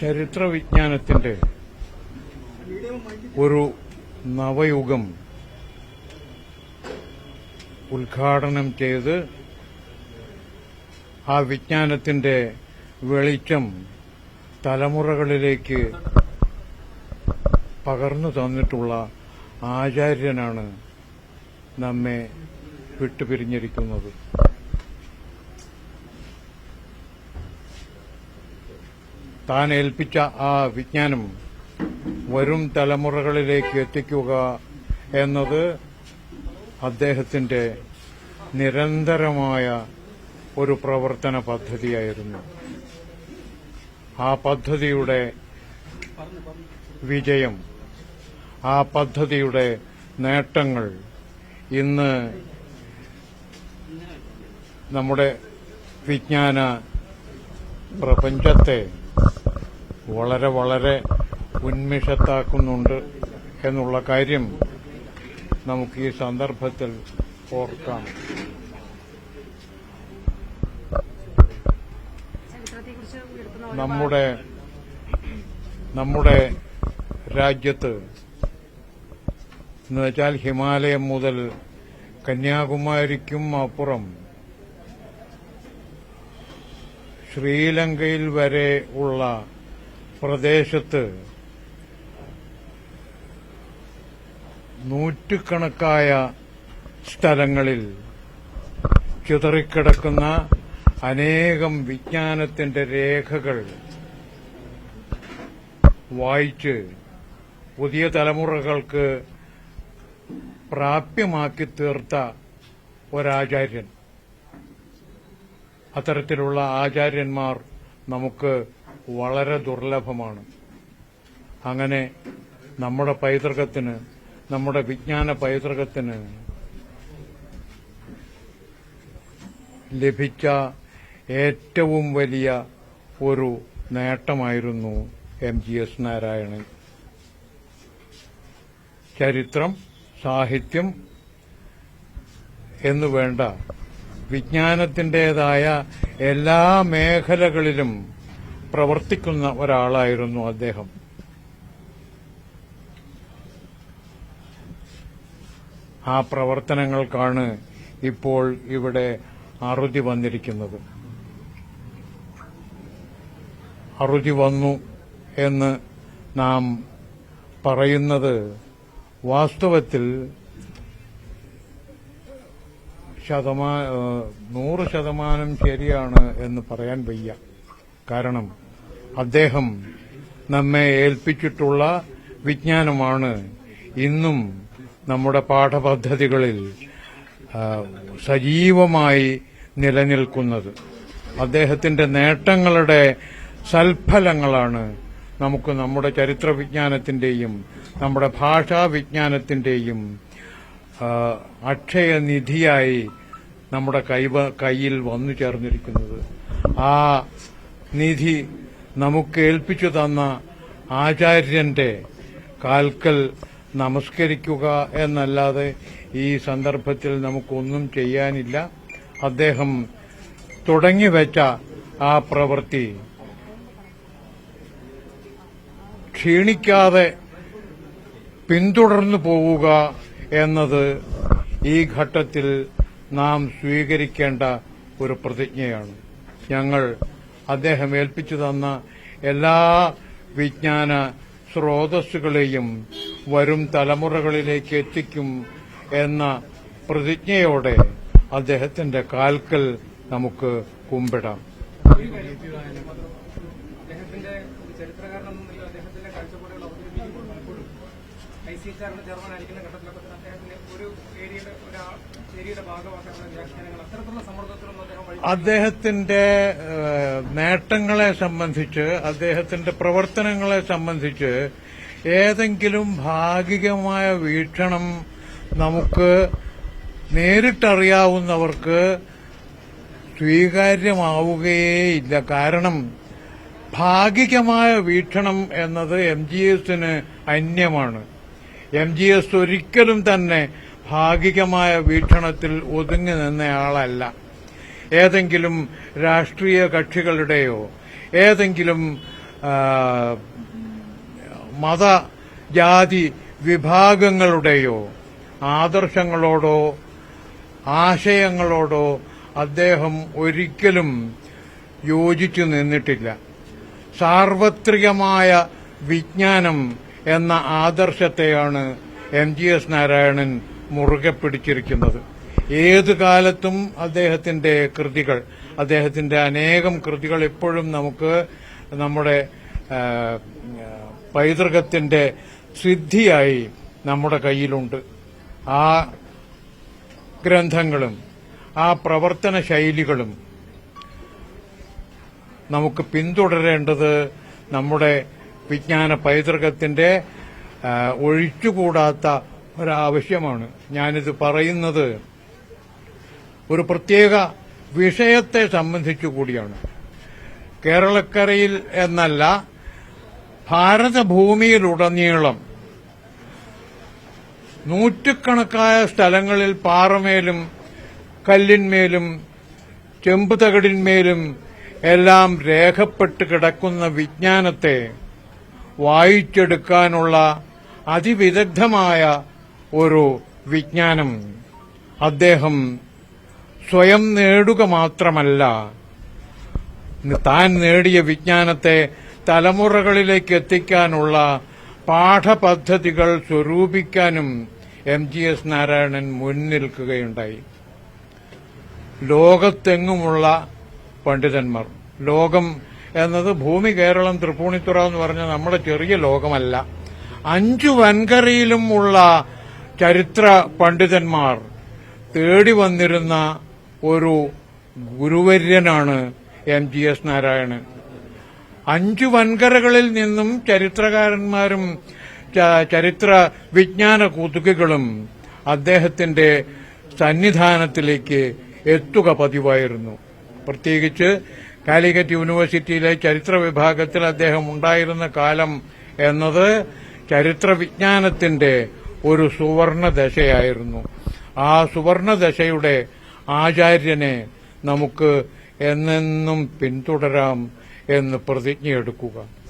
ചരിത്രവിജ്ഞാനത്തിന്റെ ഒരു നവയുഗം ഉദ്ഘാടനം ചെയ്ത് ആ വിജ്ഞാനത്തിന്റെ വെളിച്ചം തലമുറകളിലേക്ക് പകർന്നു തന്നിട്ടുള്ള ആചാര്യനാണ് നമ്മെ വിട്ടുപിരിഞ്ഞിരിക്കുന്നത്. താൻ ഏൽപ്പിച്ച ആ വിജ്ഞാനം വരും തലമുറകളിലേക്ക് എത്തിക്കുക എന്നത് അദ്ദേഹത്തിന്റെ നിരന്തരമായ ഒരു പ്രവർത്തന പദ്ധതിയായിരുന്നു. ആ പദ്ധതിയുടെ വിജയം ആ പദ്ധതിയുടെ നേട്ടങ്ങൾ ഇന്ന് നമ്മുടെ വിജ്ഞാന പ്രപഞ്ചത്തെ വളരെ വളരെ ഉന്മിഷത്താക്കുന്നുണ്ട് എന്നുള്ള കാര്യം നമുക്ക് ഈ സന്ദർഭത്തിൽ ഓർക്കാം. നമ്മുടെ നമ്മുടെ രാജ്യത്ത് എന്നുവെച്ചാൽ ഹിമാലയം മുതൽ കന്യാകുമാരിക്കും അപ്പുറം ശ്രീലങ്കയിൽ വരെ ഉള്ള പ്രദേശത്ത് നൂറ്റുകണക്കായ സ്ഥലങ്ങളിൽ ചിതറിക്കിടക്കുന്ന അനേകം വിജ്ഞാനത്തിന്റെ രേഖകൾ വായിച്ച് പുതിയ തലമുറകൾക്ക് പ്രാപ്യമാക്കി തീർത്ത ഒരാചാര്യൻ. അത്തരത്തിലുള്ള ആചാര്യന്മാർ നമുക്ക് വളരെ ദുർലഭമാണ്. അങ്ങനെ നമ്മുടെ പൈതൃകത്തിന് നമ്മുടെ വിജ്ഞാന പൈതൃകത്തിന് ലഭിച്ച ഏറ്റവും വലിയ ഒരു നേട്ടമായിരുന്നു എം ജി എസ് നാരായണൻ. ചരിത്രം സാഹിത്യം എന്നു വേണ്ട വിജ്ഞാനത്തിന്റെതായ എല്ലാ മേഖലകളിലും പ്രവർത്തിക്കുന്ന ഒരാളായിരുന്നു അദ്ദേഹം. ആ പ്രവർത്തനങ്ങൾക്കാണ് ഇപ്പോൾ ഇവിടെ അറുതി വന്നിരിക്കുന്നത്. അറുതി വന്നു എന്ന് നാം പറയുന്നത് വാസ്തവത്തിൽ ശതമാ ഏഹ് നൂറ് ശതമാനം ശരിയാണ് എന്ന് പറയാൻ വയ്യ. കാരണം അദ്ദേഹം നമ്മെ ഏൽപ്പിച്ചിട്ടുള്ള വിജ്ഞാനമാണ് ഇന്നും നമ്മുടെ പാഠപദ്ധതികളിൽ സജീവമായി നിലനിൽക്കുന്നത്. അദ്ദേഹത്തിന്റെ നേട്ടങ്ങളുടെ സൽഫലങ്ങളാണ് നമുക്ക് നമ്മുടെ ചരിത്ര വിജ്ഞാനത്തിന്റെയും നമ്മുടെ ഭാഷാ വിജ്ഞാനത്തിന്റെയും അക്ഷയനിധിയായി നമ്മുടെ കൈ കയ്യിൽ വന്നു ചേർന്നിരിക്കുന്നത്. ആ നിധി നമുക്ക് ഏൽപ്പിച്ചു തന്ന ആചാര്യന്റെ കാൽക്കൽ നമസ്കരിക്കുക എന്നല്ലാതെ ഈ സന്ദർഭത്തിൽ നമുക്കൊന്നും ചെയ്യാനില്ല. അദ്ദേഹം തുടങ്ങിവെച്ച ആ പ്രവൃത്തി ക്ഷീണിക്കാതെ പിന്തുടർന്നു പോവുക എന്നത് ഈ ഘട്ടത്തിൽ നാം സ്വീകരിക്കേണ്ട ഒരു പ്രതിജ്ഞയാണ്. ഞങ്ങൾ അദ്ദേഹം ഏൽപ്പിച്ചു തന്ന എല്ലാ വിജ്ഞാന സ്രോതസ്സുകളെയും വരും തലമുറകളിലേക്ക് എത്തിക്കും എന്ന പ്രതിജ്ഞയോടെ അദ്ദേഹത്തിന്റെ കാൽക്കൽ നമുക്ക് കുമ്പിടാം. ഒരു നിലയിൽ അദ്ദേഹത്തിന്റെ കാഴ്ചപ്പാടുകൾ അവതരിപ്പിക്കുമ്പോൾ പലപ്പോഴും ഐ സി എച്ച് ആറിന്റെ ചെയർമാനായിരിക്കുന്ന ഘട്ടത്തിലൊക്കെ അദ്ദേഹത്തിന്റെ ഒരു അദ്ദേഹത്തിന്റെ നേട്ടങ്ങളെ സംബന്ധിച്ച് അദ്ദേഹത്തിന്റെ പ്രവർത്തനങ്ങളെ സംബന്ധിച്ച് ഏതെങ്കിലും ഭാഗികമായ വീക്ഷണം നമുക്ക് നേരിട്ടറിയാവുന്നവർക്ക് സ്വീകാര്യമാവുകയേയില്ല. കാരണം ഭാഗികമായ വീക്ഷണം എന്നത് എം ജി എസിന് അന്യമാണ്. എം ജി എസ് ഒരിക്കലും തന്നെ ഭാഗികമായ വീക്ഷണത്തിൽ ഒതുങ്ങി നിന്നയാളല്ല ഏതെങ്കിലും രാഷ്ട്രീയ കക്ഷികളുടെയോ ഏതെങ്കിലും മത ജാതി വിഭാഗങ്ങളുടെയോ ആദർശങ്ങളോടോ ആശയങ്ങളോടോ അദ്ദേഹം ഒരിക്കലും യോജിച്ചു നിന്നിട്ടില്ല. സാർവത്രികമായ വിജ്ഞാനം എന്ന ആദർശത്തെയാണ് എം ജി എസ് നാരായണൻ മുറുകെ പിടിച്ചിരിക്കുന്നത്. ഏത് കാലത്തും അദ്ദേഹത്തിന്റെ കൃതികൾ അദ്ദേഹത്തിന്റെ അനേകം കൃതികൾ ഇപ്പോഴും നമുക്ക് നമ്മുടെ പൈതൃകത്തിന്റെ സിദ്ധിയായി നമ്മുടെ കയ്യിലുണ്ട്. ആ ഗ്രന്ഥങ്ങളും ആ പ്രവർത്തന ശൈലികളും നമുക്ക് പിന്തുടരേണ്ടത് നമ്മുടെ വിജ്ഞാന പൈതൃകത്തിന്റെ ഒഴിച്ചുകൂടാത്ത ഒരാവശ്യമാണ്. ഞാനിത് പറയുന്നത് ഒരു പ്രത്യേക വിഷയത്തെ സംബന്ധിച്ചു കൂടിയാണ്. കേരളക്കരയിൽ എന്നല്ല ഭാരതഭൂമിയിലുടനീളം നൂറ്റുകണക്കായ സ്ഥലങ്ങളിൽ പാറമേലും കല്ലിന്മേലും ചെമ്പുതകടിന്മേലും എല്ലാം രേഖപ്പെട്ട് കിടക്കുന്ന വിജ്ഞാനത്തെ വായിച്ചെടുക്കാനുള്ള അതിവിദഗ്ധമായ ഒരു വിജ്ഞാനം. അദ്ദേഹം സ്വയം നേടുക മാത്രമല്ല താൻ നേടിയ വിജ്ഞാനത്തെ തലമുറകളിലേക്ക് എത്തിക്കാനുള്ള പാഠപദ്ധതികൾ സ്വരൂപിക്കാനും എം ജി എസ് നാരായണൻ മുൻനിൽക്കുകയുണ്ടായി ലോകത്തെങ്ങുമുള്ള പണ്ഡിതന്മാർ ലോകം എന്നത് ഭൂമി കേരളം തൃപ്പൂണിത്തുറ എന്ന് പറഞ്ഞ നമ്മുടെ ചെറിയ ലോകമല്ല. അഞ്ചു വൻകരയിലും ഉള്ള ചരിത്ര പണ്ഡിതന്മാർ തേടി വന്നിരുന്ന ഒരു ഗുരുവര്യനാണ് എം ജി എസ് നാരായണൻ. അഞ്ചു വൻകരകളിൽ നിന്നും ചരിത്രകാരന്മാരും ചരിത്ര വിജ്ഞാന കുതുകുകളും അദ്ദേഹത്തിന്റെ സന്നിധാനത്തിലേക്ക് എത്തുക പതിവായിരുന്നു. പ്രത്യേകിച്ച് കാലിക്കറ്റ് യൂണിവേഴ്സിറ്റിയിലെ ചരിത്ര വിഭാഗത്തിൽ അദ്ദേഹം ഉണ്ടായിരുന്ന കാലം എന്നത് ചരിത്ര വിജ്ഞാനത്തിന്റെ ഒരു സുവർണ ദശയായിരുന്നു. ആ സുവർണ ദശയുടെ ആചാര്യനെ നമുക്ക് എന്നെന്നും പിന്തുടരാം എന്ന് പ്രതിജ്ഞയെടുക്കുക.